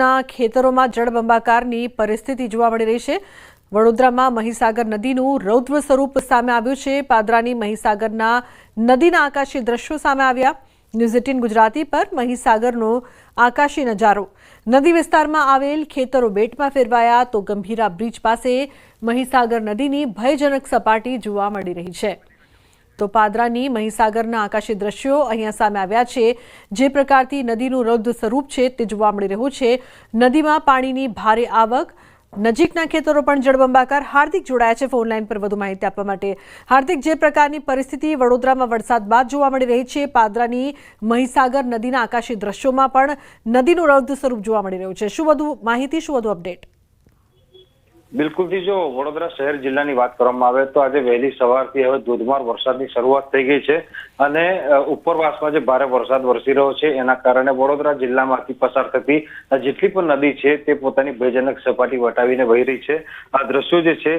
નજીકના ખેતરોમાં જળબંબાકારની પરિસ્થિતિ જોવા મળી રહી છે. વડોદરામાં મહીસાગર નદીનું રૌદ્ર સ્વરૂપ સામે આવ્યું છે. પાદરાની મહીસાગરના નદીના આકાશી દ્રશ્યો સામે આવ્યા. ન્યૂઝ એટીન ગુજરાતી પર મહીસાગરનો આકાશી નજારો. નદી વિસ્તારમાં આવેલ ખેતરો બેટમાં ફેરવાયા તો ગંભીરા બ્રિજ પાસે મહીસાગર નદીની ભયજનક સપાટી જોવા મળી રહી છે. તો પાદરાની મહીસાગરના આકાશી દ્રશ્યો અહીંયા સામે આવ્યા છે. જે પ્રકારથી નદીનું રૌદ્ર સ્વરૂપ છે તે જોવા મળી રહ્યું છે. નદીમાં પાણીની ભારે આવક, નજીકના ખેતરો પણ જળબંબાકાર, હાર્દિક જોડાયા છે ફોન લાઈન પર વધુ માહિતી આપવા માટે. હાર્દિક, જે પ્રકારની પરિસ્થિતિ વડોદરામાં વરસાદ બાદ જોવા મળી રહી છે, પાદરાની મહીસાગર નદીના આકાશી દ્રશ્યોમાં પણ નદીનું રૌદ્ર સ્વરૂપ જોવા મળી રહ્યું છે. શું વધુ માહિતી, શું વધુ અપડેટ? બિલકુલથી જો વડોદરા શહેર જિલ્લાની વાત કરવામાં આવે તો આજે વહેલી સવારથી હવે ધોધમાર વરસાદની શરૂઆત થઈ ગઈ છે અને ઉપરવાસમાં જે ભારે વરસાદ વરસી રહ્યો છે એના કારણે વડોદરા જિલ્લામાંથી પસાર થતી જેટલી પણ નદી છે તે પોતાની ભયજનક સપાટી વટાવીને વહી રહી છે. આ દ્રશ્યો જે છે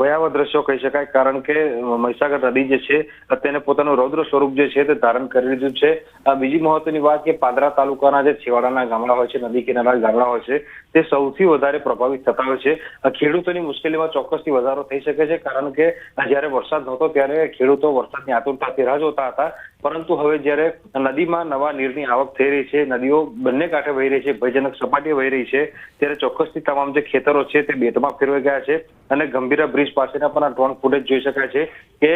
ભયાવહ દ્રશ્યો કહી શકાય કારણ કે મહીસાગર નદી જે છે તેને પોતાનું રૌદ્ર સ્વરૂપ જે છે તે ધારણ કરી લીધું છે. બીજી મહત્વની વાત કે પાદરા તાલુકાના જે છેવાડાના ગામડા હોય છે, નદી કિનારા ગામડા હોય છે, તે સૌથી વધારે પ્રભાવિત થતા હોય છે. ખેડૂતોની મુશ્કેલીમાં ચોક્કસથી વધારો થઈ શકે છે, કારણ કે જ્યારે વરસાદ નહોતો ત્યારે ખેડૂતો વરસાદની આતુરતાથી રાહ જોતા હતા. પરંતુ હવે જ્યારે નદીમાં નવા નીરની આવક થઈ રહી છે, નદીઓ બંને કાંઠે વહી રહી છે, ભયજનક સપાટી વહી રહી છે, ત્યારે ચોક્કસથી તમામ જે ખેતરો છે તે બેટમાં ફેરવાઈ ગયા છે અને ગંભીરા બ્રિજ પાસેના પણ આ ડ્રોન ફૂટેજ જોઈ શકાય છે કે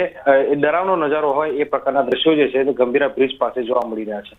ડરાવનો નજારો હોય એ પ્રકારના દ્રશ્યો જે છે તે ગંભીરા બ્રિજ પાસે જોવા મળી રહ્યા છે.